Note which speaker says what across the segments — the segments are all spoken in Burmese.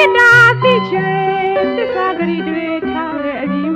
Speaker 1: Kita si cewek, si sahur itu cewek,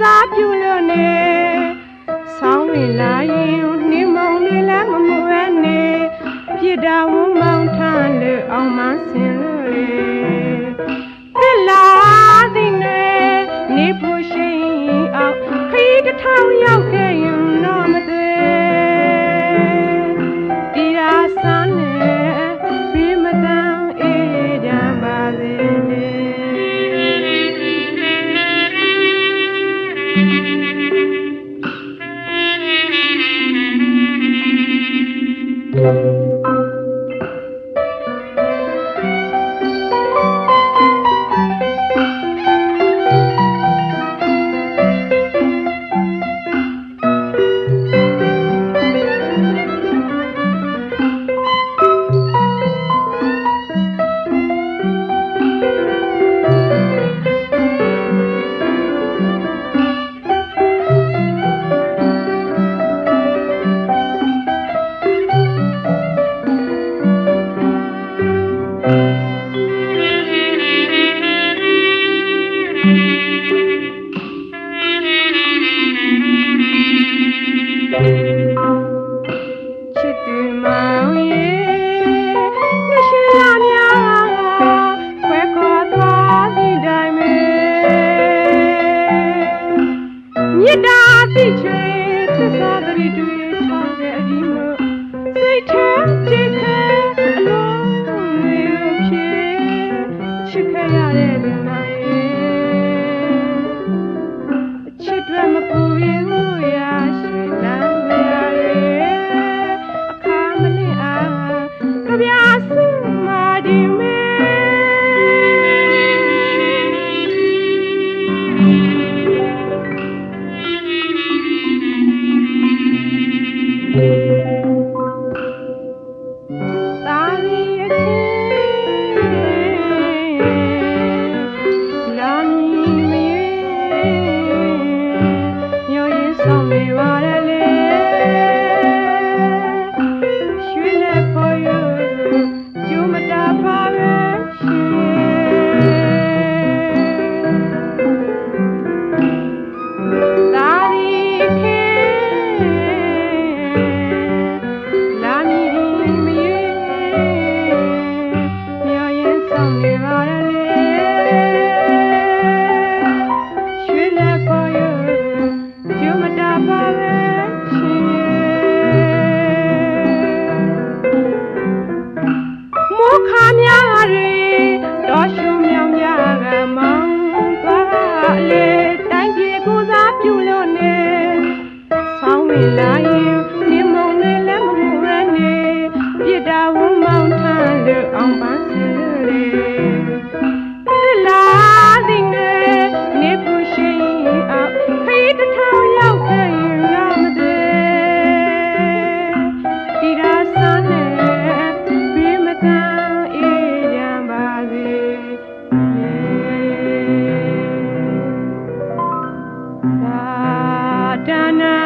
Speaker 1: စားပြုလို့နေဆောင်းဝင်လာရင်နှင်းမောင်လေးလည်းမမွဲနေပြစ်တာဝုံမောင်ထလေအောင်မဆင်လို့လေ Thank you. ချွေသစ္စာတရီတွေထားတဲ့အဒီမစိတ်ထဲချိန်ခဲ
Speaker 2: Satana.